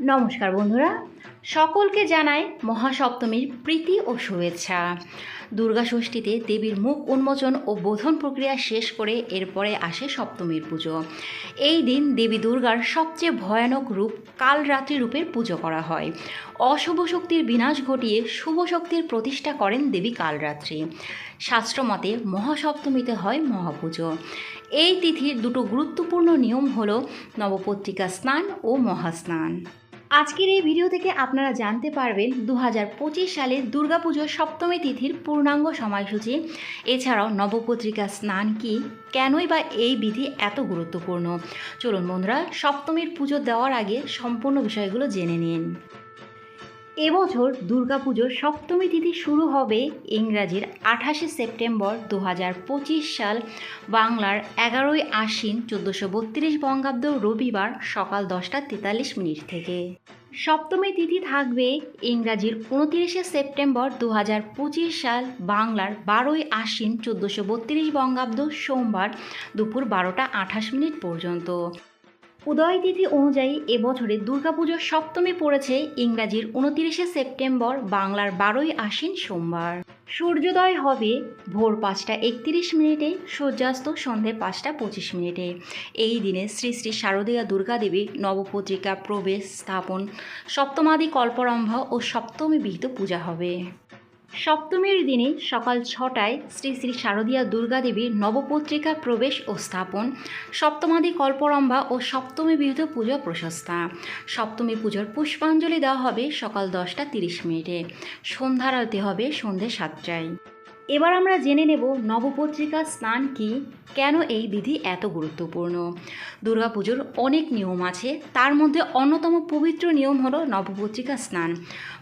নমস্কার বন্ধুরা, সকলকে জানাই মহাসপ্তমীর প্রীতি ও শুভেচ্ছা। দুর্গা ষষ্ঠীতে দেবীর মুখ উন্মোচন ও বোধন প্রক্রিয়া শেষ করে এরপরে আসে সপ্তমীর পুজো। এই দিন দেবী দুর্গার সবচেয়ে ভয়ানক রূপ কালরাত্রি রূপের পুজো করা হয়। অশুভ শক্তির বিনাশ ঘটিয়ে শুভ শক্তির প্রতিষ্ঠা করেন দেবী কালরাত্রি। শাস্ত্রমতে মহাসপ্তমীতে হয় মহাপুজো। এই তিথির দুটো গুরুত্বপূর্ণ নিয়ম হলো নবপত্রিকা স্নান ও মহাস্নান। আজকের এই ভিডিও থেকে আপনারা জানতে পারবেন দু হাজার সালে দুর্গাপুজোর সপ্তমী তিথির পূর্ণাঙ্গ সময়সূচি। এছাড়াও নবপত্রিকা স্নান কি, কেনই বা এই বিধি এত গুরুত্বপূর্ণ? চলুন বন্ধুরা, সপ্তমীর পুজো দেওয়ার আগে সম্পূর্ণ বিষয়গুলো জেনে নিন। এবছর দুর্গাপুজোর সপ্তমী তিথি শুরু হবে ইংরাজির আঠাশে সেপ্টেম্বর দু হাজার পঁচিশ সাল। বাংলার এগারোই আশ্বিন চোদ্দোশো বত্রিশ বঙ্গাব্দ রবিবার সকাল দশটা তেতাল্লিশ মিনিট থেকে। সপ্তমী তিথি থাকবে ইংরাজির উনতিরিশে সেপ্টেম্বর দু হাজার পঁচিশ সাল। বাংলার বারোই আশ্বিন চোদ্দোশো বত্রিশ বঙ্গাব্দ সোমবার দুপুর বারোটা আঠাশ মিনিট পর্যন্ত। উদয় তিথি অনুযায়ী এবছরে দুর্গাপুজোর সপ্তমী পড়েছে ইংরাজির উনতিরিশে সেপ্টেম্বর, বাংলার বারোই আশ্বিন সোমবার। সূর্যোদয় হবে ভোর পাঁচটা একত্রিশ মিনিটে, সূর্যাস্ত সন্ধে পাঁচটা পঁচিশ মিনিটে। এই দিনে শ্রী শ্রী শারদীয়া দুর্গাদেবীর নবপত্রিকা প্রবেশ, স্থাপন, সপ্তমাদি কল্পরম্ভ ও সপ্তমী বিহিত পূজা হবে। সপ্তমীর দিনে সকাল ছটায় শ্রী শ্রী শারদীয়া দুর্গাদেবীর নবপত্রিকা প্রবেশ ও স্থাপন, সপ্তমাদি কল্পরম্ভা ও সপ্তমী বিহিত পুজো প্রশস্তা। সপ্তমী পুজোর পুষ্পাঞ্জলি দেওয়া হবে সকাল দশটা তিরিশ মিনিটে। সন্ধ্যা আরতি হবে সন্ধ্যে সাতটায়। এবার আমরা জেনে নেব নবপত্রিকা স্নান কি? কেন এই বিধি এত গুরুত্বপূর্ণ? দুর্গাপুজোর অনেক নিয়ম আছে, তার মধ্যে অন্যতম পবিত্র নিয়ম হলো নবপত্রিকা স্নান।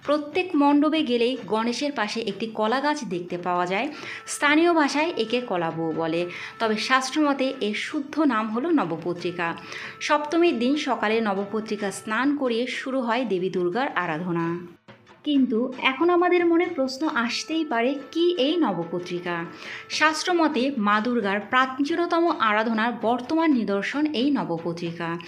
প্রত্যেক মণ্ডপে গেলেই গণেশের পাশে একটি কলা গাছ দেখতে পাওয়া যায়, স্থানীয় ভাষায় একে কলাবউ বলে। তবে শাস্ত্রমতে এর শুদ্ধ নাম হলো নবপত্রিকা। সপ্তমীর দিন সকালে নবপত্রিকা স্নান করিয়ে শুরু হয় দেবী দুর্গার আরাধনা। কিন্তু এখন আমাদের মনে প্রশ্ন আসতেই পারে, কি এই নবপত্রিকা? শাস্ত্রমতে মা দুর্গার প্রাচীনতম আরাধনার বর্তমান নিদর্শন এই নবপত্রিকা।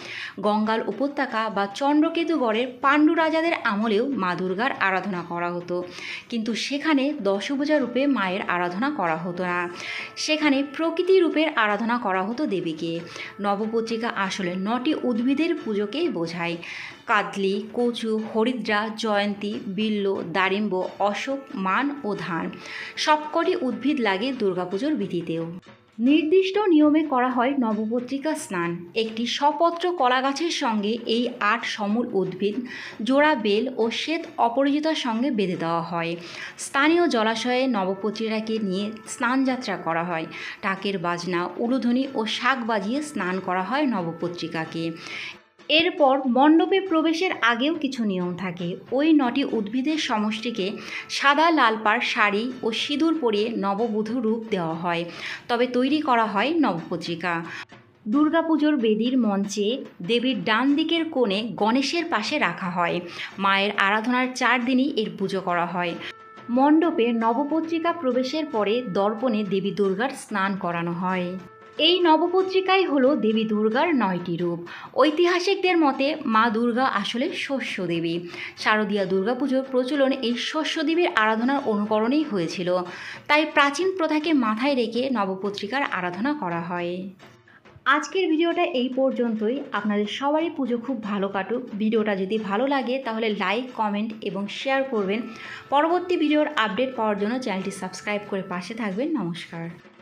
গঙ্গাল উপত্যকা বা চন্দ্রকেতুগড়ের পাণ্ডু রাজাদের আমলেও মা দুর্গার আরাধনা করা হতো। কিন্তু সেখানে দশভূজা রূপে মায়ের আরাধনা করা হতো না। সেখানে প্রকৃতি রূপের আরাধনা করা হতো দেবীকে। নবপত্রিকা আসলে নটি উদ্ভিদের পুজোকেই বোঝায়। কাদলি, কচু, হরিদ্রা, জয়ন্তী বিল্ল, দারিম্ব, অশোক, মান ও ধান। সবকটি উদ্ভিদ লাগে দুর্গাপুজোর বিধিতেও। নির্দিষ্ট নিয়মে করা হয় নবপত্রিকা স্নান। একটি সপত্র কলা গাছের সঙ্গে এই আট সমূল উদ্ভিদ, জোড়া বেল ও শ্বেত অপরাজিতার সঙ্গে বেঁধে দেওয়া হয়। স্থানীয় জলাশয়ে নবপত্রিকাকে নিয়ে স্নানযাত্রা করা হয়। টাকের বাজনা, উলুধ্বনি ও শাক বাজিয়ে স্নান করা হয় নবপত্রিকাকে। এরপর মণ্ডপে প্রবেশের আগেও কিছু নিয়ম থাকে। ওই নটি উদ্ভিদের সমষ্টিকে সাদা লাল পাড় শাড়ি ও সিঁদুর পরিয়ে নববধূ রূপ দেওয়া হয়। তবে তৈরি করা হয় নবপত্রিকা। দুর্গাপুজোর বেদির মঞ্চে দেবীর ডান দিকের কোণে গণেশের পাশে রাখা হয়। মায়ের আরাধনার চার দিনই এর পুজো করা হয়। মণ্ডপে নবপত্রিকা প্রবেশের পরে দর্পণে দেবী দুর্গার স্নান করানো হয়। এই নবপত্রিকাই হলো দেবী দুর্গার নয়টি রূপ। ঐতিহাসিকদের মতে মা দুর্গা আসলে শস্য দেবী শারদীয়া দুর্গাপুজোর প্রচলন এই শস্য দেবীর আরাধনার অনুকরণেই হয়েছিল। তাই প্রাচীন প্রথাকে মাথায় রেখে নবপত্রিকার আরাধনা করা হয়। আজকের ভিডিওটা এই পর্যন্তই। আপনাদের সবারই পুজো খুব ভালো কাটুক। ভিডিওটা যদি ভালো লাগে তাহলে লাইক, কমেন্ট এবং শেয়ার করবেন। পরবর্তী ভিডিওর আপডেট পাওয়ার জন্য চ্যানেলটি সাবস্ক্রাইব করে পাশে থাকবেন। নমস্কার।